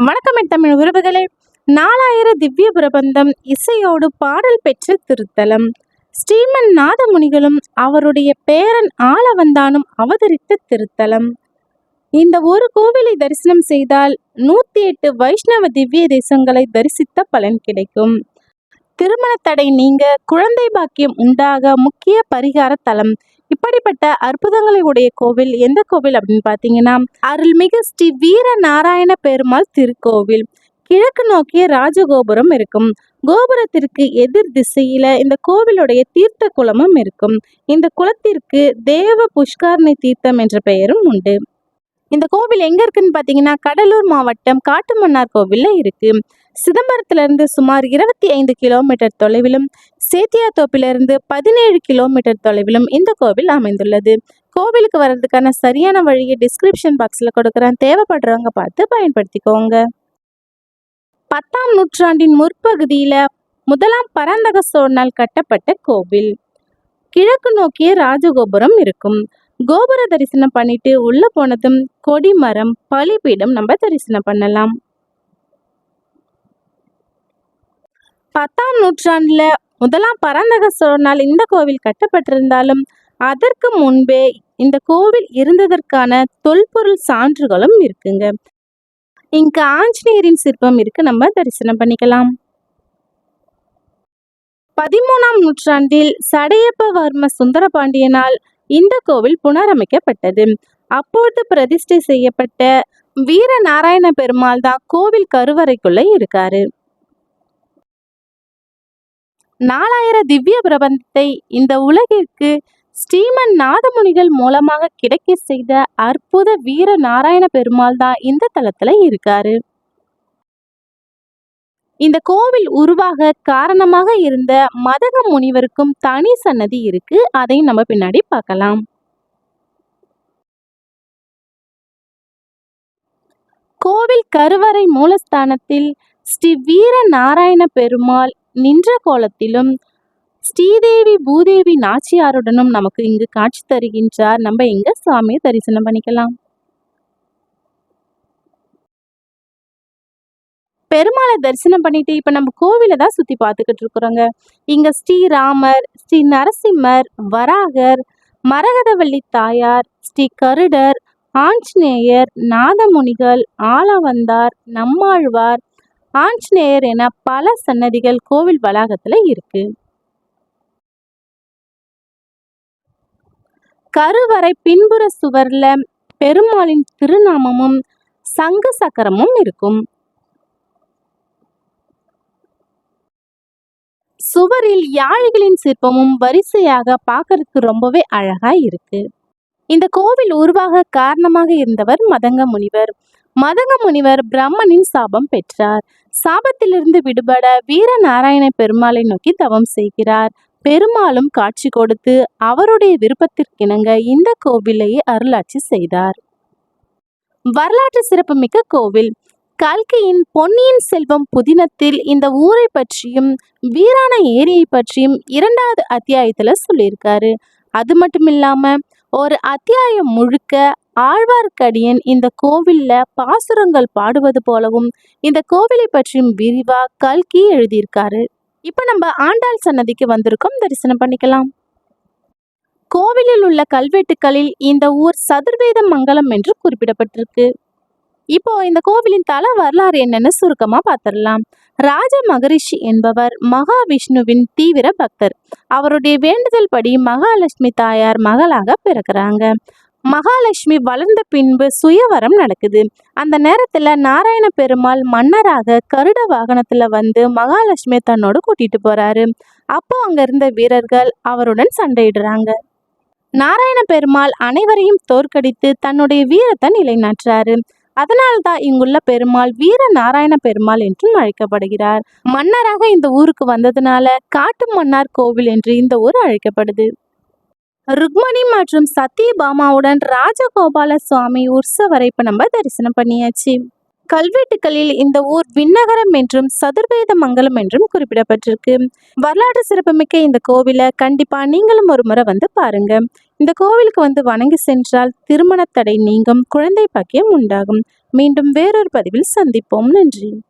வணக்கம் தமிழ் உறவுகளே. நாலாயிர திவ்ய பிரபந்தம் இசையோடு பாடல் பெற்ற திருத்தலம். ஸ்ரீமன் நாதமுனிகளும் அவருடைய பேரன் ஆளவந்தானும் அவதரித்த திருத்தலம். இந்த ஒரு கோவிலை தரிசனம் செய்தால் நூத்தி எட்டு வைஷ்ணவ திவ்ய தேசங்களை தரிசித்த பலன் கிடைக்கும். திருமண தடை நீங்க குழந்தை பாக்கியம் உண்டாக முக்கிய பரிகார தலம். இப்படிப்பட்ட அற்புதங்களை உடைய கோவில் எந்த கோவில் அப்படின்னு பார்த்தீங்கன்னா அருள்மிகு ஸ்ரீ வீர நாராயண பெருமாள் திருக்கோவில். கிழக்கு நோக்கிய ராஜகோபுரம் இருக்கும். கோபுரத்திற்கு எதிர் திசையில இந்த கோவிலுடைய தீர்த்த குளமும் இருக்கும். இந்த குளத்திற்கு தேவ புஷ்காரணி தீர்த்தம் என்ற பெயரும் உண்டு. இந்த கோவில் எங்கே இருக்குன்னு பார்த்தீங்கன்னா கடலூர் மாவட்டம் காட்டுமன்னார் கோவிலில் இருக்கு. சிதம்பரத்திலிருந்து சுமார் இருபத்தி ஐந்து கிலோமீட்டர் தொலைவிலும் சேத்தியாத்தோப்பிலிருந்து பதினேழு கிலோமீட்டர் தொலைவிலும் இந்த கோவில் அமைந்துள்ளது. கோவிலுக்கு வர்றதுக்கான சரியான வழியை டிஸ்கிரிப்ஷன் பாக்ஸில் கொடுக்குறேன். தேவைப்படுறவங்க பார்த்து பயன்படுத்திக்கோங்க. பத்தாம் நூற்றாண்டின் முற்பகுதியில் முதலாம் பரந்தக சோழனால் கட்டப்பட்ட கோவில். கிழக்கு நோக்கிய ராஜகோபுரம் இருக்கும். கோபுர தரிசனம் பண்ணிட்டு உள்ள போனதும் கொடிமரம் பலிபீடம் நம்ம தரிசனம் பண்ணலாம். பத்தாம் நூற்றாண்டுல முதலாம் பரந்தக சோழனால் இந்த கோவில் கட்டப்பட்டிருந்தாலும் அதற்கு முன்பே இந்த கோவில் இருந்ததற்கான தொல்பொருள் சான்றுகளும் இருக்குங்க. இங்க ஆஞ்சநேயரின் சிற்பம் இருக்கு நம்ம தரிசனம் பண்ணிக்கலாம். பதிமூணாம் நூற்றாண்டில் சடையப்பவர்ம சுந்தரபாண்டியனால் இந்த கோவில் புனரமைக்கப்பட்டது. அப்போது பிரதிஷ்டை செய்யப்பட்ட வீர நாராயண பெருமாள் தான் கோவில் கருவறைக்குள்ள இருக்காரு. நாலாயிர திவ்ய பிரபந்தத்தை இந்த உலகிற்கு ஸ்ரீமன் நாதமுனிகள் மூலமாக கிடைக்க செய்த அற்புத வீர நாராயண பெருமாள் தான் இந்த தளத்துல இருக்காரு. இந்த கோவில் உருவாக காரணமாக இருந்த மதக முனிவருக்கும் தனி சன்னதி இருக்கு. அதையும் நம்ம பின்னாடி பார்க்கலாம். கோவில் கருவறை மூலஸ்தானத்தில் ஸ்ரீ வீர நாராயண பெருமாள் நின்ற கோலத்திலும் ஸ்ரீதேவி பூதேவி நாச்சியாருடனும் நமக்கு இங்கு காட்சி தருகின்றார். நம்ம இங்க சுவாமியை தரிசனம் பண்ணிக்கலாம். பெருமாளை தரிசனம் பண்ணிட்டு இப்போ நம்ம கோவிலை தான் சுற்றி பார்த்துக்கிட்டு இருக்கிறோங்க. இங்க ஸ்ரீராமர் ஸ்ரீ நரசிம்மர் வராகர் மரகதவள்ளி தாயார் ஸ்ரீ கருடர் ஆஞ்சநேயர் நாதமுனிகள் ஆலவந்தார் நம்மாழ்வார் ஆஞ்சநேயர் என பல சன்னதிகள் கோவில் வளாகத்தில் இருக்கு. கருவறை பின்புற சுவர்ல பெருமாளின் திருநாமமும் சங்கு சக்கரமும் இருக்கும். சுவரில் யாழிகளின் சிற்பமும் வரிசையாக பார்க்கறதுக்கு ரொம்பவே அழகா இருக்கு. இந்த கோவில் உருவாக காரணமாக இருந்தவர் மதங்க முனிவர். மதங்க முனிவர் பிரம்மனின் சாபம் பெற்றார். சாபத்திலிருந்து விடுபட வீர நாராயண பெருமாளை நோக்கி தவம் செய்கிறார். பெருமாளும் காட்சி கொடுத்து அவருடைய விருப்பத்திற்கிணங்க இந்த கோவிலையே அருளாட்சி செய்தார். வரலாற்று சிறப்புமிக்க கோவில். கல்கியின் பொன்னியின் செல்வம் புதினத்தில் இந்த ஊரை பற்றியும் வீரான ஏரியை பற்றியும் இரண்டாவது அத்தியாயத்தில் சொல்லியிருக்காரு. அது மட்டும் இல்லாமல் ஒரு அத்தியாயம் முழுக்க ஆழ்வார்க்கடியன் இந்த கோவில்ல பாசுரங்கள் பாடுவது போலவும் இந்த கோவிலை பற்றியும் விரிவா கல்கி எழுதியிருக்காரு. இப்போ நம்ம ஆண்டாள் சன்னதிக்கு வந்திருக்கோம். தரிசனம் பண்ணிக்கலாம். கோவிலில் உள்ள கல்வெட்டுக்களில் இந்த ஊர் சதுர்வேத மங்கலம் என்று குறிப்பிடப்பட்டிருக்கு. இப்போ இந்த கோவிலின் தல வரலாறு என்னன்னு சுருக்கமா பார்த்துடலாம் ராஜ மகரிஷி என்பவர் மகாவிஷ்ணுவின் தீவிர பக்தர். அவருடைய வேண்டுதல் படி மகாலட்சுமி தாயார் மகளாக பிறக்கிறாங்க. மகாலட்சுமி வளர்ந்த பின்பு சுயவரம் நடக்குது. அந்த நேரத்துல நாராயண பெருமாள் மன்னராக கருட வாகனத்துல வந்து மகாலட்சுமி தன்னோடு கூட்டிட்டு போறாரு. அப்போ அங்க இருந்த வீரர்கள் அவருடன் சண்டையிடுறாங்க. நாராயண பெருமாள் அனைவரையும் தோற்கடித்து தன்னுடைய வீரத்தை நிலைநாட்டுறாரு. அதனால்தான் இங்குள்ள பெருமாள் வீர நாராயண பெருமாள் என்றும் அழைக்கப்படுகிறார். மன்னராக இந்த ஊருக்கு வந்ததுனால காட்டு மன்னார் கோவில் என்று இந்த ஊர் அழைக்கப்படுது. ருக்மணி மற்றும் சத்யபாமாவுடன் ராஜகோபால சுவாமி உற்சவரை இப்ப நம்ம தரிசனம் பண்ணியாச்சு. கல்வெட்டுகளில் இந்த ஊர் விண்ணகரம் என்றும் சதுர்வேத மங்கலம் என்றும் குறிப்பிடப்பட்டிருக்கு. வரலாற்று சிறப்புமிக்க இந்த கோவிலை கண்டிப்பா நீங்களும் ஒரு முறை வந்து பாருங்க. இந்த கோவிலுக்கு வந்து வணங்கி சென்றால் திருமண தடை நீங்கும் குழந்தை பாக்கியம் உண்டாகும். மீண்டும் வேறொரு பதிவில் சந்திப்போம். நன்றி.